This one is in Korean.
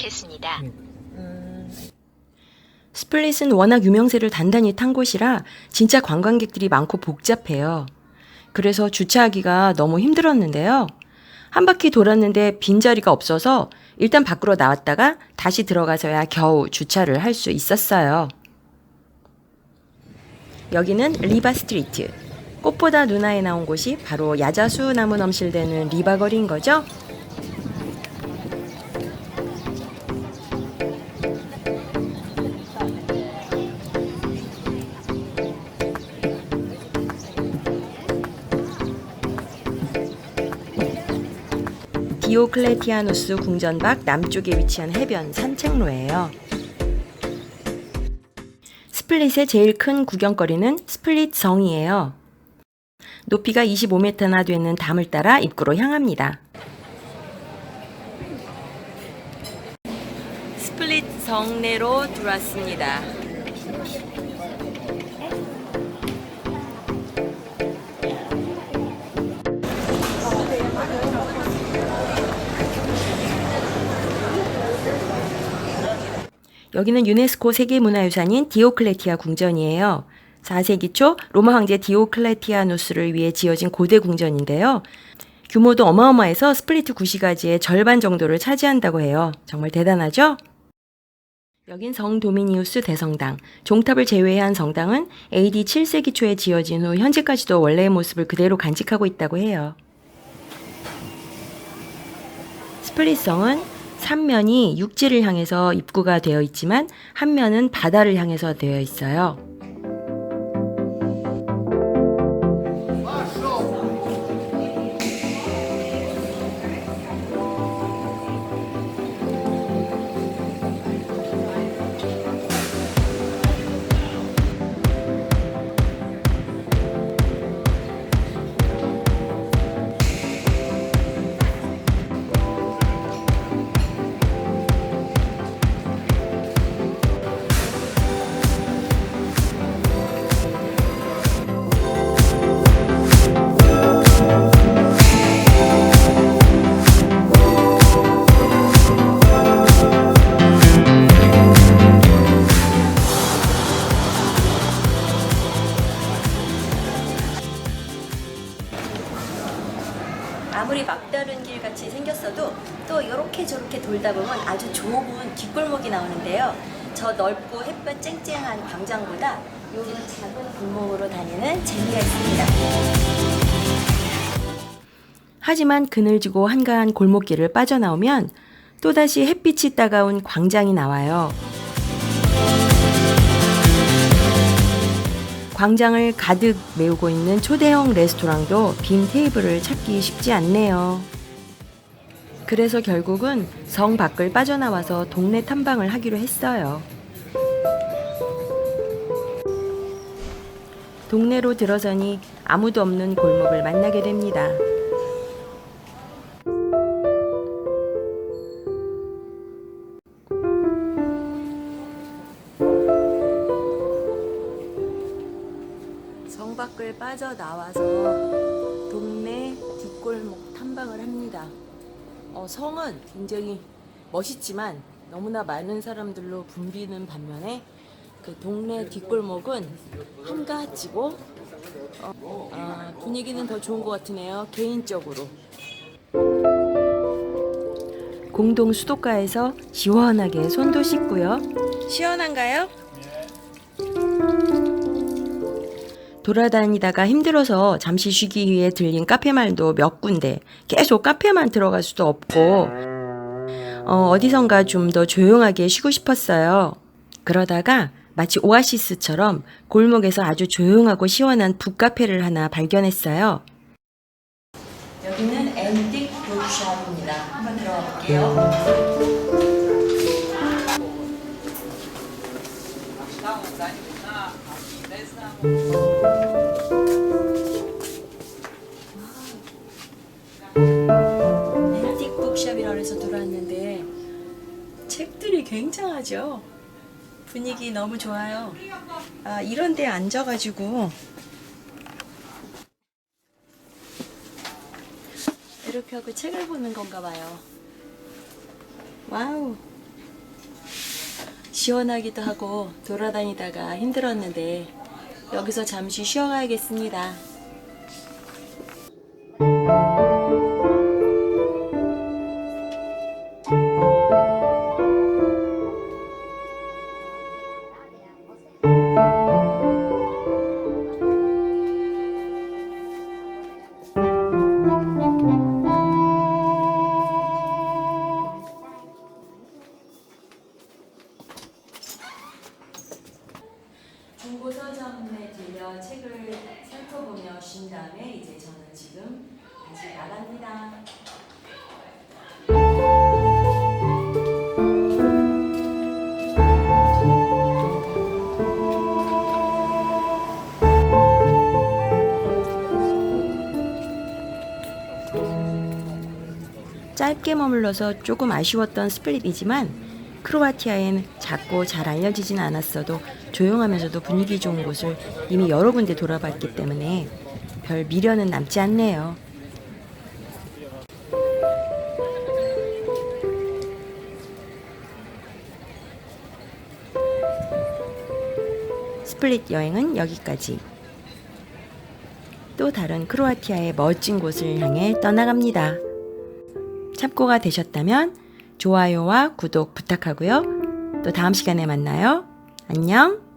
도착했습니다. 스플릿은 워낙 유명세를 단단히 탄 곳이라 진짜 관광객들이 많고 복잡해요. 그래서 주차하기가 너무 힘들었는데요. 한 바퀴 돌았는데 빈자리가 없어서 일단 밖으로 나왔다가 다시 들어가서야 겨우 주차를 할 수 있었어요. 여기는 리바 스트리트. 꽃보다 누나에 나온 곳이 바로 야자수 나무 넘실대는 리바 거리인 거죠? 디오클레티아누스 궁전 밖 남쪽에 위치한 해변 산책로예요. 스플릿의 제일 큰 구경거리는 스플릿 성이에요. 높이가 25m나 되는 담을 따라 입구로 향합니다. 스플릿 성내로 들어왔습니다. 여기는 유네스코 세계문화유산인 디오클레티아 궁전이에요. 4세기 초 로마 황제 디오클레티아누스를 위해 지어진 고대 궁전인데요. 규모도 어마어마해서 스플리트 구시가지의 절반 정도를 차지한다고 해요. 정말 대단하죠? 여긴 성 도미니우스 대성당. 종탑을 제외한 성당은 AD 7세기 초에 지어진 후 현재까지도 원래의 모습을 그대로 간직하고 있다고 해요. 스플릿성은 3면이 육지를 향해서 입구가 되어 있지만 한 면은 바다를 향해서 되어 있어요. 아무리 막다른 길 같이 생겼어도 또 이렇게 저렇게 돌다 보면 아주 좁은 뒷골목이 나오는데요. 저 넓고 햇볕 쨍쨍한 광장보다 이런 작은 골목으로 다니는 재미가 있습니다. 하지만 그늘지고 한가한 골목길을 빠져나오면 또다시 햇빛이 따가운 광장이 나와요. 광장을 가득 메우고 있는 초대형 레스토랑도 빈 테이블을 찾기 쉽지 않네요. 그래서 결국은 성 밖을 빠져나와서 동네 탐방을 하기로 했어요. 동네로 들어서니 아무도 없는 골목을 만나게 됩니다. 밖을 빠져나와서 동네 뒷골목 탐방을 합니다. 어, 성은 굉장히 멋있지만 너무나 많은 사람들로 붐비는 반면에 그 동네 뒷골목은 한가지고 어, 아, 분위기는 더 좋은 것 같으네요. 개인적으로. 공동 수도가에서 시원하게 손도 씻고요. 시원한가요? 돌아다니다가 힘들어서 잠시 쉬기 위해 들린 카페말도 몇 군데 계속 카페만 들어갈 수도 없고 어, 어디선가 좀 더 조용하게 쉬고 싶었어요. 그러다가 마치 오아시스처럼 골목에서 아주 조용하고 시원한 북카페를 하나 발견했어요. 여기는 앤틱 북샵입니다. 한번 들어가 볼게요. 앤틱 북샵이라 해서 들어왔는데 책들이 굉장하죠. 분위기 너무 좋아요. 아, 이런 데 앉아가지고 이렇게 하고 책을 보는 건가 봐요. 와우. 시원하기도 하고 돌아다니다가 힘들었는데 여기서 잠시 쉬어가야겠습니다. 짧게 머물러서 조금 아쉬웠던 스플릿이지만 크로아티아엔 작고 잘 알려지진 않았어도 조용하면서도 분위기 좋은 곳을 이미 여러 군데 돌아봤기 때문에 별 미련은 남지 않네요. 스플릿 여행은 여기까지. 또 다른 크로아티아의 멋진 곳을 향해 떠나갑니다. 참고가 되셨다면 좋아요와 구독 부탁하고요. 또 다음 시간에 만나요. 안녕!